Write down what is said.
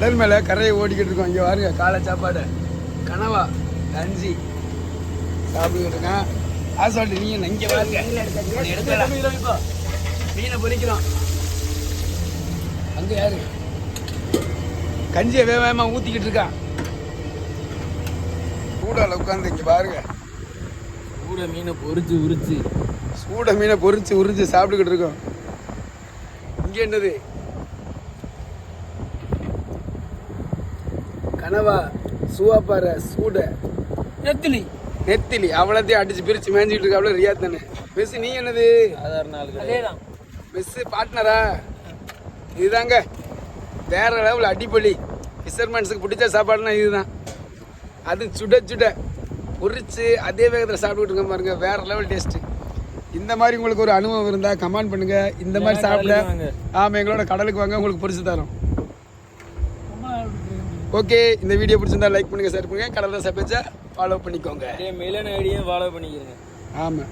கடல் மேலே கரையை ஓடிக்கிட்டு இருக்கோம். இங்கே பாருங்க காலை சாப்பாடு. கனவா கஞ்சி. சாப்பிட்டுக்கிட்டு இருக்கேன் ஆசால்ட்டு நீங்க இங்கே எடுக்கல. மீனை பொரிக்கிறோம் அங்கே யாரு? கஞ்சியை வேக வேகமாக ஊற்றிக்கிட்டு இருக்கான் சூடால உட்காந்து இங்கே பாருங்க. கூட மீனை பொரிச்சு உரிச்சு. சூட மீனை பொரிச்சு உரிச்சு சாப்பிட்டுக்கிட்டு இருக்கோம். இங்கே என்னது? கனவா சுவாப்பாறை சூட. நெத்திலி. நெத்திலி. அவ்வளோத்தையும் அடிச்சு பிரிச்சு மேய்ஞ்சிட்டு இருக்காப்ல ரியாத் தானே. மெஸ் நீ என்னது? சாதாரண ஆள் அதேதான். மெஸ் பார்ட்னரா இதுதாங்க. வேற லெவல் அடிப்பொலி. ஃபிஷர்மேன்ஸுக்கு பிடிச்ச சாப்பாடுனா இதுதான். அது சுட சுட பொரிச்சு அதே வேகத்தில் சாப்பிட்டுட்டு இருக்க பாருங்க. வேற லெவல் டேஸ்ட்டு இந்த மாதிரி உங்களுக்கு ஒரு அனுபவம் இருந்தால் கமெண்ட் பண்ணுங்க. இந்த மாதிரி சாப்பிட கடலுக்கு வாங்க. ஆமாம் எங்களோட கடலுக்கு வாங்க. உங்களுக்கு பொரிச்சு தரோம். ஓகே இந்த வீடியோ பிடிச்சிருந்தா லைக் பண்ணுங்க ஷேர் பண்ணுங்க. கடலை சப்பேச்சா ஃபாலோ பண்ணிக்கோங்க. அதே மெயிலான ஐடியும் ஃபாலோ பண்ணிக்கிறேங்க. ஆமாம்